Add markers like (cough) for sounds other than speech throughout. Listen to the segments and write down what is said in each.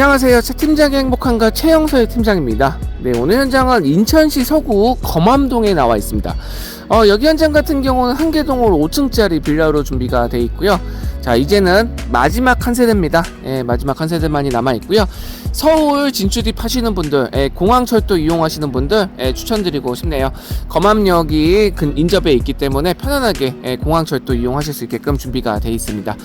안녕하세요. 최 팀장의 행복한가 최영서의 팀장입니다. 네, 오늘 현장은 인천시 서구 검암동에 나와 있습니다. 어, 여기 현장 같은 경우는 한계동으로 5층짜리 빌라로 준비가 돼 있고요. 자, 이제는 마지막 한 세대입니다. 예, 마지막 한 세대만이 남아 있고요. 서울 진출입 하시는 분들, 예, 공항철도 이용하시는 분들 예, 추천드리고 싶네요. 검암역이 근 인접해 있기 때문에 편안하게 예, 공항철도 이용하실 수 있게끔 준비가 돼 있습니다.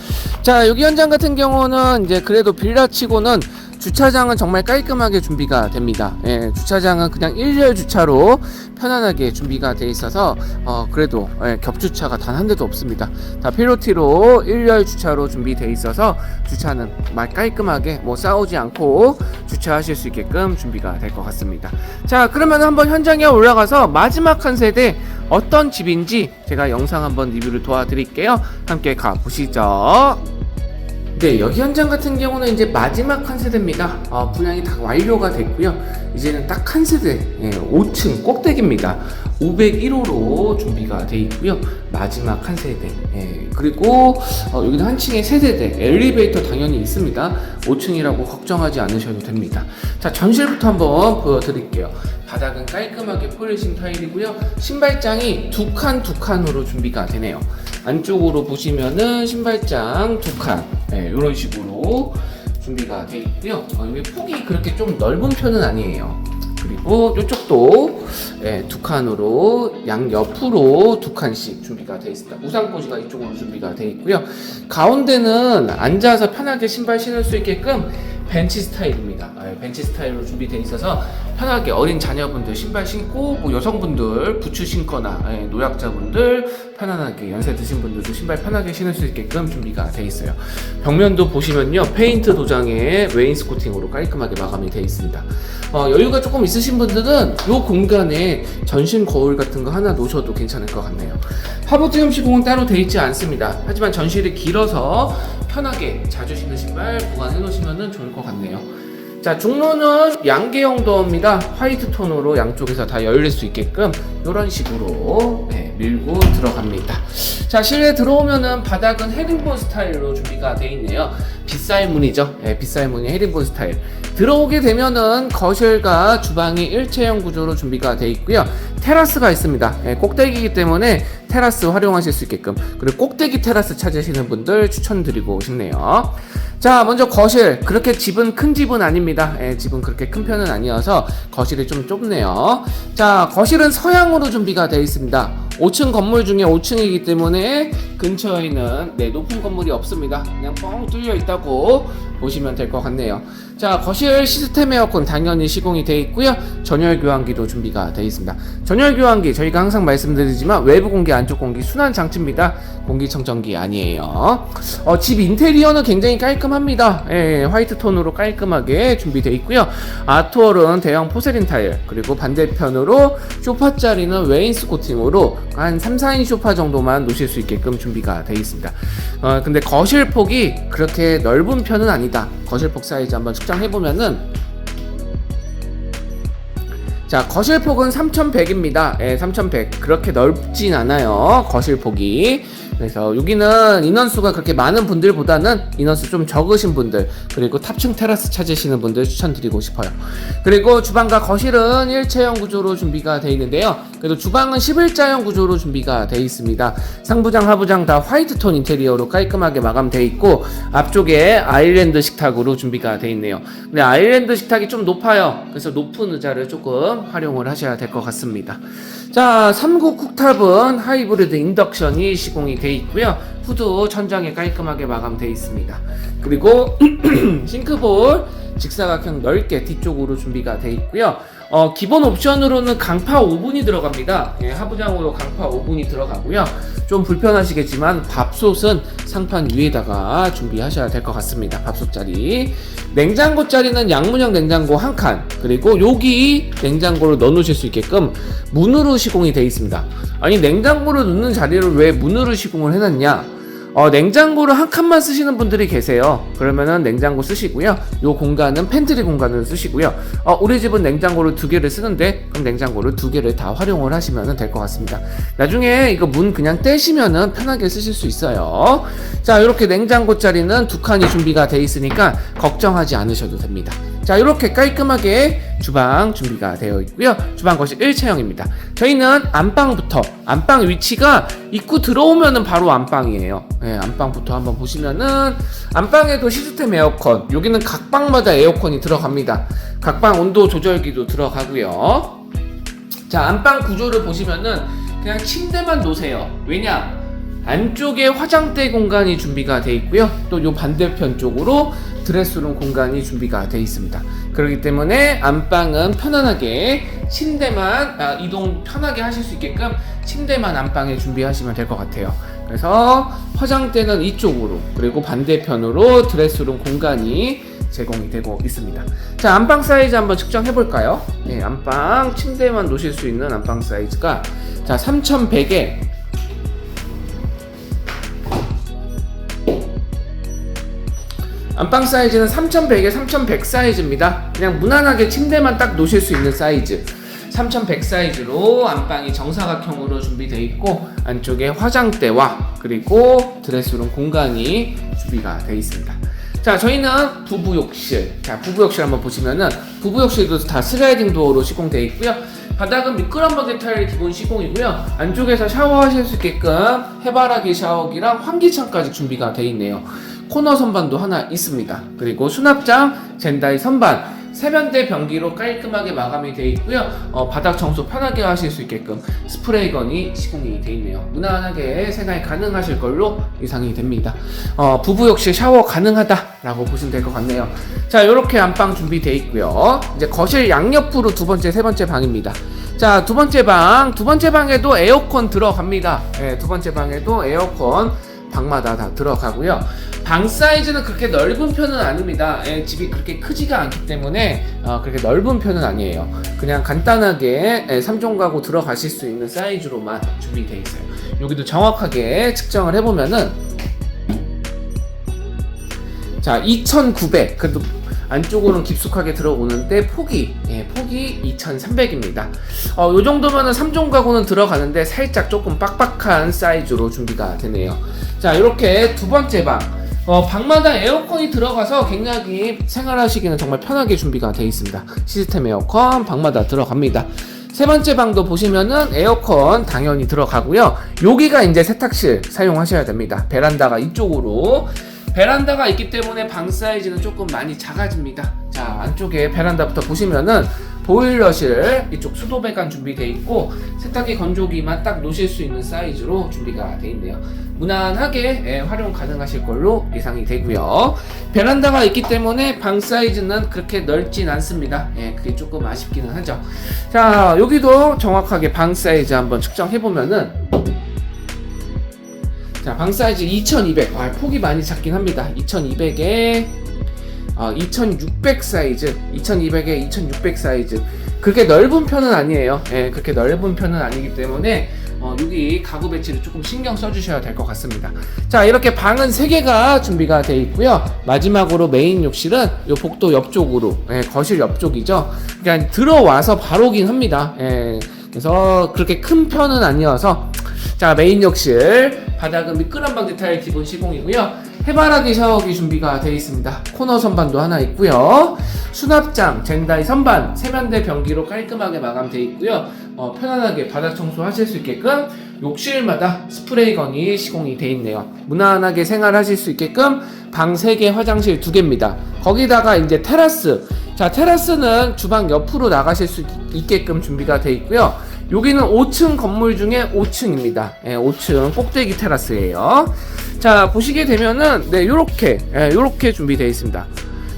자, 여기 현장 같은 경우는 이제 그래도 빌라치고는 주차장은 정말 깔끔하게 준비가 됩니다. 예, 주차장은 그냥 일렬 주차로 편안하게 준비가 돼 있어서 어, 그래도 예, 겹주차가 단 한 대도 없습니다. 다 필로티로 일렬 주차로 준비돼 있어서 주차는 말 깔끔하게 뭐 싸우지 않고 주차하실 수 있게끔 준비가 될 것 같습니다. 자, 그러면 한번 현장에 올라가서 마지막 한 세대 어떤 집인지 제가 영상 한번 리뷰를 도와드릴게요. 함께 가보시죠. 네, 여기 현장 같은 경우는 이제 마지막 한 세대입니다. 어, 분양이 다 완료가 됐고요. 이제는 딱 한 세대, 예, 5층 꼭대기입니다. 501호로 준비가 돼 있고요. 마지막 한 세대. 예, 그리고 어, 여기는 한 층에 세 세대. 엘리베이터 당연히 있습니다. 5층이라고 걱정하지 않으셔도 됩니다. 자, 전실부터 한번 보여드릴게요. 바닥은 깔끔하게 폴리싱 타일이고요. 신발장이 두 칸 두 칸으로 준비가 되네요. 안쪽으로 보시면은 신발장 두 칸, 네, 이런 식으로 준비가 돼 있고요. 어, 여기 폭이 그렇게 좀 넓은 편은 아니에요. 그리고 이쪽도 예, 두 칸으로 양 옆으로 두 칸씩 준비가 되어 있습니다. 우산꽂이가 이쪽으로 준비가 되어 있고요. 가운데는 앉아서 편하게 신발 신을 수 있게끔 벤치 스타일입니다. 예, 벤치 스타일로 준비되어 있어서 편하게 어린 자녀분들 신발 신고 뭐 여성분들 부츠 신거나 예, 노약자분들 편안하게 연세 드신 분들도 신발 편하게 신을 수 있게끔 준비가 되어 있어요. 벽면도 보시면요 페인트 도장에 웨인스 코팅으로 깔끔하게 마감이 되어 있습니다. 어, 여유가 조금 있으신 분들은 이 공간에 전신 거울 같은 거 하나 놓으셔도 괜찮을 것 같네요. 하부지음 시공은 따로 되어 있지 않습니다. 하지만 전실이 길어서 편하게 자주 신는 신발 보관해 놓으시면 좋을 것 같네요. 자, 중로는 양계형 도어입니다. 화이트 톤으로 양쪽에서 다 열릴 수 있게끔 이런 식으로 네, 밀고 들어갑니다. 자, 실내 들어오면은 바닥은 헤링본 스타일로 준비가 되어 있네요. 빗살 문이죠. 네, 빗살 문이 헤링본 스타일. 들어오게 되면은 거실과 주방이 일체형 구조로 준비가 되어 있고요. 테라스가 있습니다. 네, 꼭대기이기 때문에 테라스 활용하실 수 있게끔 그리고 꼭대기 테라스 찾으시는 분들 추천드리고 싶네요. 자, 먼저 거실. 그렇게 집은 큰 집은 아닙니다. 예, 집은 그렇게 큰 편은 아니어서 거실이 좀 좁네요. 자, 거실은 서양으로 준비가 되어 있습니다. 5층 건물 중에 5층이기 때문에 근처에는 네, 높은 건물이 없습니다. 그냥 뻥 뚫려 있다고 보시면 될 것 같네요. 자, 거실 시스템 에어컨 당연히 시공이 되어 있고요. 전열 교환기도 준비가 되어 있습니다. 전열 교환기 저희가 항상 말씀드리지만 외부 공기, 안쪽 공기 순환 장치입니다. 공기청정기 아니에요. 어, 집 인테리어는 굉장히 깔끔합니다. 예, 화이트 톤으로 깔끔하게 준비되어 있고요. 아트월은 대형 포세린 타일, 그리고 반대편으로 소파 자리는 웨인스 코팅으로 한 3, 4인 소파 정도만 놓으실 수 있게끔 준비가 되어 있습니다. 어, 근데 거실 폭이 그렇게 넓은 편은 아니다. 거실 폭 사이즈 한번 측정 해보면은 자, 거실 폭은 3100입니다. 예, 3100. 그렇게 넓진 않아요. 거실 폭이. 그래서 여기는 인원수가 그렇게 많은 분들보다는 인원수 좀 적으신 분들, 그리고 탑층 테라스 찾으시는 분들 추천드리고 싶어요. 그리고 주방과 거실은 일체형 구조로 준비가 되어 있는데요. 그래도 주방은 11자형 구조로 준비가 되어 있습니다. 상부장, 하부장 다 화이트 톤 인테리어로 깔끔하게 마감되어 있고, 앞쪽에 아일랜드 식탁으로 준비가 되어 있네요. 근데 아일랜드 식탁이 좀 높아요. 그래서 높은 의자를 조금 활용을 하셔야 될 것 같습니다. 자, 3구 쿡탑은 하이브리드 인덕션이 시공이 되어 있고요. 후드 천장에 깔끔하게 마감되어 있습니다. 그리고 (clears throat) 싱크볼 직사각형 넓게 뒤쪽으로 준비가 되어 있고요. 어, 기본 옵션으로는 강파 오븐이 들어갑니다. 예, 하부장으로 강파 오븐이 들어가고요. 좀 불편하시겠지만 밥솥은 상판 위에다가 준비하셔야 될 것 같습니다. 밥솥 자리. 냉장고 자리는 양문형 냉장고 한 칸. 그리고 여기 냉장고를 넣어 놓으실 수 있게끔 문으로 시공이 되어 있습니다. 아니 냉장고를 넣는 자리를 왜 문으로 시공을 해놨냐? 어, 냉장고를 한 칸만 쓰시는 분들이 계세요. 그러면은 냉장고 쓰시고요. 요 공간은 팬트리 공간을 쓰시고요. 어, 우리 집은 냉장고를 두 개를 쓰는데 그럼 냉장고를 두 개를 다 활용을 하시면 될 것 같습니다. 나중에 이거 문 그냥 떼시면은 편하게 쓰실 수 있어요. 자, 이렇게 냉장고 자리는 두 칸이 준비가 돼 있으니까 걱정하지 않으셔도 됩니다. 자, 이렇게 깔끔하게 주방 준비가 되어 있고요. 주방 거실 1차형입니다. 저희는 안방부터 안방 위치가 입구 들어오면은 바로 안방이에요. 네, 안방부터 한번 보시면은 안방에도 시스템 에어컨. 여기는 각 방마다 에어컨이 들어갑니다. 각 방 온도 조절기도 들어가고요. 자, 안방 구조를 보시면은 그냥 침대만 놓으세요. 왜냐? 안쪽에 화장대 공간이 준비가 돼 있고요. 또 요 반대편 쪽으로 드레스룸 공간이 준비가 돼 있습니다. 그렇기 때문에 안방은 편안하게 침대만 아, 이동 편하게 하실 수 있게끔 침대만 안방에 준비하시면 될 것 같아요. 그래서 화장대는 이쪽으로 그리고 반대편으로 드레스룸 공간이 제공이 되고 있습니다. 자, 안방 사이즈 한번 측정해 볼까요? 네, 안방 침대만 놓으실 수 있는 안방 사이즈가 자, 3100에 안방 사이즈는 3100에 3100 사이즈입니다. 그냥 무난하게 침대만 딱 놓으실 수 있는 사이즈. 3100 사이즈로 안방이 정사각형으로 준비되어 있고 안쪽에 화장대와 그리고 드레스룸 공간이 준비가 되어 있습니다. 자, 저희는 부부 욕실. 자, 부부 욕실 한번 보시면은 부부 욕실도 다 슬라이딩 도어로 시공되어 있고요. 바닥은 미끄럼 버켓 타일 기본 시공이고요. 안쪽에서 샤워하실 수 있게끔 해바라기 샤워기랑 환기창까지 준비가 되어 있네요. 코너 선반도 하나 있습니다. 그리고 수납장, 젠다이 선반, 세면대 변기로 깔끔하게 마감이 되어 있고요. 어, 바닥 청소 편하게 하실 수 있게끔 스프레이건이 시공이 되어 있네요. 무난하게 생활 가능하실 걸로 예상이 됩니다. 어, 부부 역시 샤워 가능하다라고 보시면 될 것 같네요. 자, 이렇게 안방 준비되어 있고요. 이제 거실 양옆으로 두 번째, 세 번째 방입니다. 자, 두 번째 방, 두 번째 방에도 에어컨 들어갑니다. 네, 두 번째 방에도 에어컨 방마다 다 들어가고요. 방 사이즈는 그렇게 넓은 편은 아닙니다. 예, 집이 그렇게 크지가 않기 때문에 어, 그렇게 넓은 편은 아니에요. 그냥 간단하게 예, 3종 가구 들어가실 수 있는 사이즈로만 준비되어 있어요. 여기도 정확하게 측정을 해보면은 자 2,900 그래도 안쪽으로는 깊숙하게 들어오는데 폭이 예, 폭이 2,300입니다. 어, 요 정도면은 3종 가구는 들어가는데 살짝 조금 빡빡한 사이즈로 준비가 되네요. 자 이렇게 두 번째 방 어, 방마다 에어컨이 들어가서 굉장히 생활하시기는 정말 편하게 준비가 되어 있습니다. 시스템 에어컨 방마다 들어갑니다. 세 번째 방도 보시면은 에어컨 당연히 들어가고요. 여기가 이제 세탁실 사용하셔야 됩니다. 베란다가 이쪽으로 베란다가 있기 때문에 방 사이즈는 조금 많이 작아집니다. 자, 안쪽에 베란다부터 보시면은 보일러실 이쪽 수도 배관 준비되어 있고 세탁기 건조기만 딱 놓으실 수 있는 사이즈로 준비가 되어 있네요. 무난하게 예, 활용 가능하실 걸로 예상이 되고요. 베란다가 있기 때문에 방 사이즈는 그렇게 넓진 않습니다. 예, 그게 조금 아쉽기는 하죠. 자, 여기도 정확하게 방 사이즈 한번 측정해 보면은 자, 방 사이즈 2200. 아, 폭이 많이 작긴 합니다. 2200에 어, 2600 사이즈, 2200에 2600 사이즈. 그렇게 넓은 편은 아니에요. 예, 그렇게 넓은 편은 아니기 때문에 어, 여기 가구 배치를 조금 신경 써주셔야 될 것 같습니다. 자, 이렇게 방은 3개가 준비가 되어 있고요. 마지막으로 메인 욕실은 이 복도 옆쪽으로, 예, 거실 옆쪽이죠. 그냥 들어와서 바로긴 합니다. 예, 그래서 그렇게 큰 편은 아니어서 자 메인 욕실 바닥은 미끄럼 방지 타일 기본 시공이고요 해바라기 샤워기 준비가 되어 있습니다. 코너 선반도 하나 있고요. 수납장 젠다이 선반 세면대 변기로 깔끔하게 마감되어 있고요. 어, 편안하게 바닥 청소하실 수 있게끔 욕실마다 스프레이건이 시공이 되어 있네요. 무난하게 생활하실 수 있게끔 방 3개 화장실 2개입니다. 거기다가 이제 테라스. 자 테라스는 주방 옆으로 나가실 수 있게끔 준비가 되어 있고요. 여기는 5층 건물 중에 5층입니다. 예, 5층 꼭대기 테라스예요. 자, 보시게 되면은 네, 요렇게 예, 요렇게 준비되어 있습니다.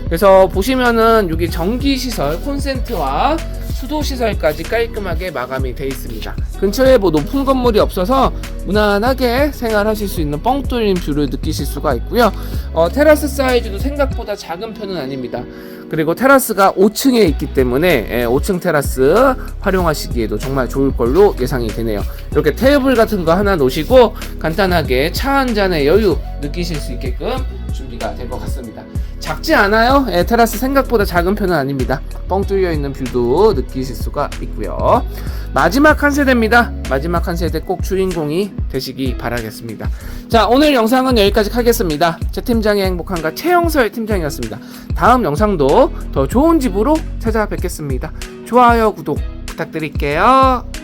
그래서 보시면은 여기 전기 시설 콘센트와 수도 시설까지 깔끔하게 마감이 되어 있습니다. 근처에 뭐 높은 건물이 없어서 무난하게 생활하실 수 있는 뻥 뚫린 뷰를 느끼실 수가 있고요. 어, 테라스 사이즈도 생각보다 작은 편은 아닙니다. 그리고 테라스가 5층에 있기 때문에 예, 5층 테라스 활용하시기에도 정말 좋을 걸로 예상이 되네요. 이렇게 테이블 같은 거 하나 놓으시고 간단하게 차 한 잔의 여유 느끼실 수 있게끔 준비가 될것 같습니다. 작지 않아요. 예, 테라스 생각보다 작은 편은 아닙니다. 뻥 뚫려 있는 뷰도 느끼실 수가 있고요. 마지막 한 세대입니다. 마지막 한 세대 꼭 주인공이 되시기 바라겠습니다. 자, 오늘 영상은 여기까지 하겠습니다. 제 팀장의 행복한가 최영설 팀장이었습니다. 다음 영상도 더 좋은 집으로 찾아뵙겠습니다. 좋아요, 구독 부탁드릴게요.